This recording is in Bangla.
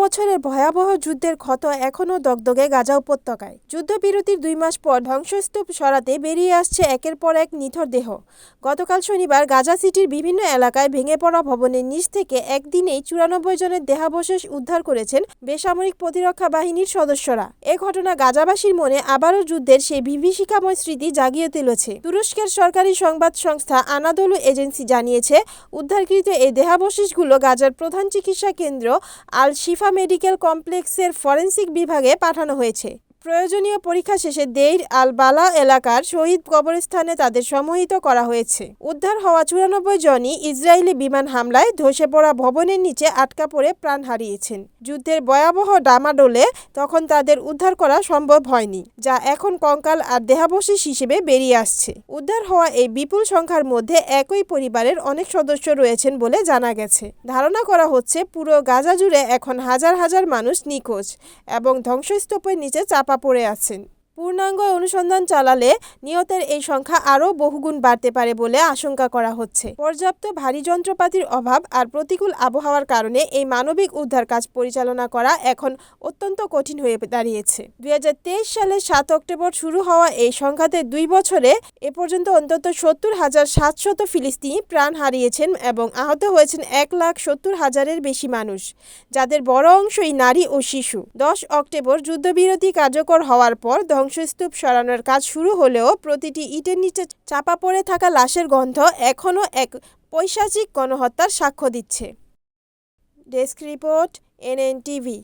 বছরের ভয়াবহ যুদ্ধের ক্ষত এখনও দগদগে গাজা উপত্যকায়। যুদ্ধবিরতির দুই মাস পর ধ্বংসস্তূপ সরাতে বেরিয়ে আসছে একের পর এক নিথর দেহ। গতকাল শনিবার গাজা সিটির বিভিন্ন এলাকায় ভেঙে পড়া ভবনের নিচ থেকে একদিনেই চুরানব্বই জনের দেহাবশেষ উদ্ধার করেছেন বেসামরিক প্রতিরক্ষা বাহিনীর সদস্যরা। এ ঘটনা গাজাবাসীর মনে আবারও যুদ্ধের সেই বিভীষিকাময় স্মৃতি জাগিয়ে তুলেছে। তুরস্কের সরকারি সংবাদ সংস্থা আনাদলু এজেন্সি জানিয়েছে, উদ্ধারকৃত এই দেহাবশেষগুলো গাজার প্রধান চিকিৎসা কেন্দ্র আল শিফা মেডিকেল কমপ্লেক্সের ফরেন্সিক বিভাগে পাঠানো হয়েছে। প্রয়োজনীয় পরীক্ষা শেষে দেইর আল বালা এলাকার শহীদ কবরস্থানে তাদের সমাহিত করা হয়েছে। উদ্ধার হওয়া চুরানব্বই জনই ইসরায়েলি বিমান হামলায় ধসে পড়া ভবনের নিচে আটকা পড়ে প্রাণ হারিয়েছেন। যুদ্ধের ভয়াবহ ডামাডোলে তখন তাদের উদ্ধার করা সম্ভব হয়নি, যা এখন কঙ্কাল আর দেহাবশেষ হিসেবে বেরিয়ে আসছে। উদ্ধার হওয়া এই বিপুল সংখ্যার মধ্যে একই পরিবারের অনেক সদস্য রয়েছেন বলে জানা গেছে। ধারণা করা হচ্ছে, পুরো গাজা জুড়ে এখন হাজার হাজার মানুষ নিখোঁজ এবং ধ্বংসস্তূপের নিচে চাপা পড়ে আছেন। পূর্ণাঙ্গ অনুসন্ধান চালালে নিহতের এই সংখ্যা আরও বহুগুণ বাড়তে পারে বলে আশঙ্কা করা হচ্ছে। পর্যাপ্ত ভারী যন্ত্রপাতির অভাব আর প্রতিকূল আবহাওয়ার কারণে এই মানবিক উদ্ধার কাজ পরিচালনা করা এখন অত্যন্ত কঠিন হয়ে দাঁড়িয়েছে। দুই সালের সাত অক্টোবর শুরু হওয়া এই সংঘাতে দুই বছরে এ পর্যন্ত অন্তত সত্তর হাজার সাতশত ফিলিস্তিনি প্রাণ হারিয়েছেন এবং আহত হয়েছেন এক লাখ সত্তর হাজারের বেশি মানুষ, যাদের বড় অংশই নারী ও শিশু। দশ অক্টোবর যুদ্ধবিরতি কার্যকর হওয়ার পর ধ্বংসস্তূপ সরানোর কাজ শুরু হলেও প্রতিটি ইটের নিচে চাপা পড়ে থাকা লাশের গন্ধ এখনও এক পৈশাচিক গণহত্যার সাক্ষ্য দিচ্ছে। Desk report, NN TV.